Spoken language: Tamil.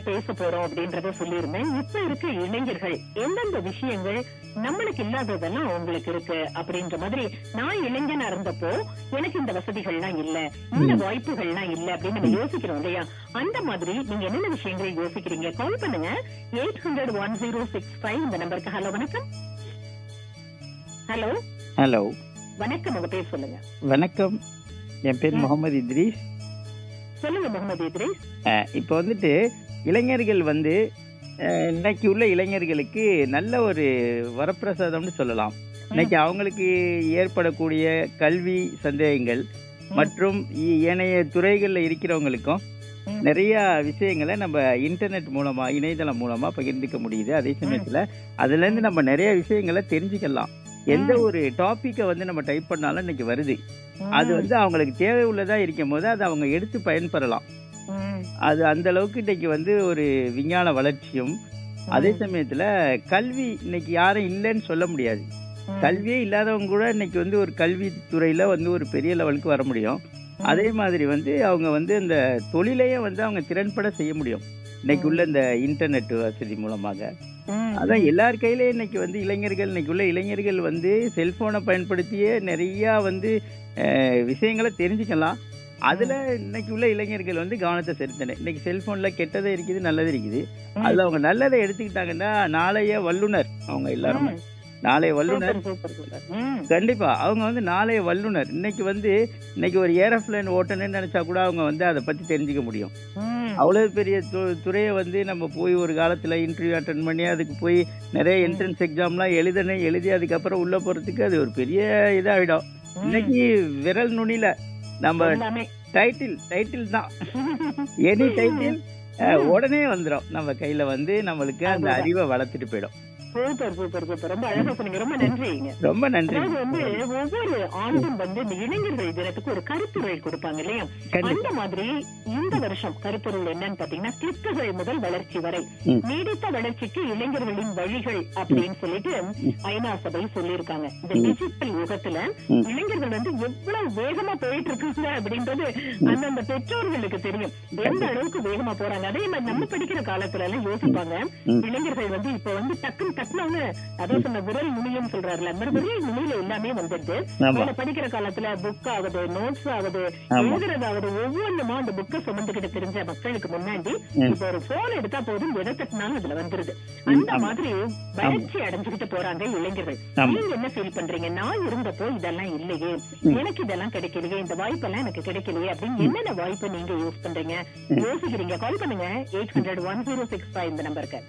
பேச போறோம் அப்படின்றத சொல்லியிருந்தேன். இப்ப இருக்க இளைஞர்கள் எந்தெந்த விஷயங்கள் நம்மளுக்கு இல்லாததெல்லாம் உங்களுக்கு இருக்கு அப்படின்ற மாதிரி நான் இளைஞனா இருந்தப்போ எனக்கு இந்த வசதிகள்லாம் இல்ல இந்த. வாய்ப்புகள்லாம் இல்ல அப்படின்னு நம்ம யோசிக்கிறோம் இல்லையா? அந்த மாதிரி நீங்க என்னென்ன விஷயங்கள் யோசிக்கிறீங்க? கால் பண்ணுங்க. Eight hundred one zero six five இந்த நம்பருக்கு. ஹலோ வணக்கம். ஹலோ ஹலோ வணக்கம் உங்க பேர் சொல்லுங்க. வணக்கம். என் பேர். முகமது இத்ரீஸ். சொல்லுங்க முகமது இத்ரீஸ். இப்போ வந்துட்டு இளைஞர்கள் வந்து இன்னைக்கு உள்ள இளைஞர்களுக்கு நல்ல ஒரு வரப்பிரசாதம்னு சொல்லலாம். இன்னைக்கு அவங்களுக்கு ஏற்படக்கூடிய கல்வி சந்தேகங்கள் மற்றும் ஏனைய துறைகளில் இருக்கிறவங்களுக்கும். நிறைய விஷயங்களை நம்ம இன்டர்நெட் மூலமா இணையதளம் மூலமா பகிர்ந்துக்க முடியுது. அதே சமயத்துல அதுல இருந்து நம்ம நிறைய விஷயங்களை தெரிஞ்சுக்கலாம். எந்த. ஒரு டாபிக்கை வந்து நம்ம டைப் பண்ணாலும் இன்னைக்கு வருது அது வந்து அவங்களுக்கு தேவை உள்ளதா இருக்கும் போது அதை அவங்க எடுத்து பயன்பெறலாம். அது அந்த அளவுக்கு இன்னைக்கு வந்து ஒரு விஞ்ஞான வளர்ச்சியும் அதே சமயத்துல கல்வி இன்னைக்கு யாரும் இல்லைன்னு சொல்ல முடியாது. கல்வியே இல்லாதவங்க கூட இன்னைக்கு வந்து ஒரு கல்வி துறையில வந்து ஒரு பெரிய லெவலுக்கு வர முடியும். அதே மாதிரி வந்து அவங்க வந்து இந்த தொழிலையும் வந்து அவங்க திறன்பட செய்ய முடியும் இன்னைக்கு உள்ள இந்த இன்டர்நெட் வசதி மூலமாக. அதான் எல்லார் கையிலயும் இன்னைக்கு வந்து இளைஞர்கள் இன்னைக்கு உள்ள இளைஞர்கள் வந்து செல்போனை பயன்படுத்தியே நிறைய வந்து விஷயங்களை தெரிஞ்சுக்கலாம். அதுல இன்னைக்கு உள்ள இளைஞர்கள் வந்து கவனத்தை செலுத்தினேன் இன்னைக்கு செல்போன்ல கெட்டது இருக்குது நல்லது இருக்குது. அதுல அவங்க நல்லதை எடுத்துக்கிட்டாங்கன்னா நாளைய வல்லுனர் அவங்க எல்லாரும். நாளைய வல்லுனர். கண்டிப்பா. அவங்க வந்து நாளைய வல்லுனர். இன்னைக்கு வந்து இன்னைக்கு ஒரு ஏரோப்ளேன் ஓட்டணும்னு நினைச்சா கூட அவங்க வந்து அதை பத்தி தெரிஞ்சுக்க முடியும். ம். அவ்வளவு பெரிய து- துறையை வந்து நம்ம போய் ஒரு காலத்துல இன்டர்வியூ அட்டன் பண்ணி அதுக்கு போய் நிறைய என்ட்ரன்ஸ் எக்ஸாம்லாம் எழுதணும் எழுதி அதுக்கப்புறம் உள்ள போறதுக்கு அது ஒரு பெரிய இதாகிடும். இன்னைக்கு விரல் நுனியில நம்ம. டைட்டில் டைட்டில் தான் எனி டைட்டில் உடனே வந்துடும் நம்ம கையில வந்து நம்மளுக்கு அந்த. அறிவை வளர்த்துட்டு போயிடும் சூப்பர் சூப்பர் சூப்பர் ரொம்ப அழகா சொன்னீங்க. ரொம்ப நன்றிங்க. ரொம்ப நன்றி. வந்து ஒவ்வொரு ஆண்டும் வந்து இந்த இளைஞர்கள் தினத்துக்கு ஒரு கருத்துரை கொடுப்பாங்க இல்லையா? அந்த மாதிரி இந்த வருஷம் கருப்பொருள் என்னன்னு பாத்தீங்கன்னா கிறிஸ்துகள் முதல் வளர்ச்சி வரை. நீடித்த வளர்ச்சிக்கு இளைஞர்களின் வழிகள் அப்படின்னு சொல்லிட்டு ஐநா சபை சொல்லியிருக்காங்க. இந்த. டிஜிட்டல் யுகத்துல. இளைஞர்கள் வந்து எவ்வளவு வேகமா போயிட்டு இருக்காங்க அப்படின்றது அந்தந்த பெற்றோர்களுக்கு தெரியும். எந்த அளவுக்கு வேகமா போறாங்க? அதே மாதிரி நம்ம படிக்கிற காலத்துல எல்லாம் யோசிப்பாங்க. இளைஞர்கள் வந்து இப்ப வந்து டக்குன்னு டக்குனு அதே சொன்ன விரல் நுனியும் சொல்றாருல. விரல் நுனியில எல்லாமே வந்துருது ஆமா. அதுல படிக்கிற காலத்துல புக் ஆகுது நோட்ஸ் ஆகுது ஆமா. எழுதுறதாவது ஒவ்வொன்றுமா அந்த புக்கை சுமந்துகிட்டு தெரிஞ்ச மக்களுக்கு முன்னாடி. இப்ப ஒரு போன் எடுத்தா போதும் எதை தட்டினாலும் அதுல வந்துருது. அந்த. மாதிரி வளர்ச்சி அடைஞ்சுக்கிட்டு போறாங்க இளைஞர்கள். நீங்க என்ன ஃபீல் பண்றீங்க? நான் இருந்தப்போ இதெல்லாம் இல்லையே. எனக்கு இதெல்லாம் கிடைக்கலையே. இந்த வாய்ப்பெல்லாம் எனக்கு கிடைக்கலையே அப்படின்னு என்னென்ன வாய்ப்பு நீங்க யூஸ் பண்றீங்க. யோசிக்கிறீங்க. கால் பண்ணுங்க. Eight hundred one zero six five இந்த நம்பருக்கு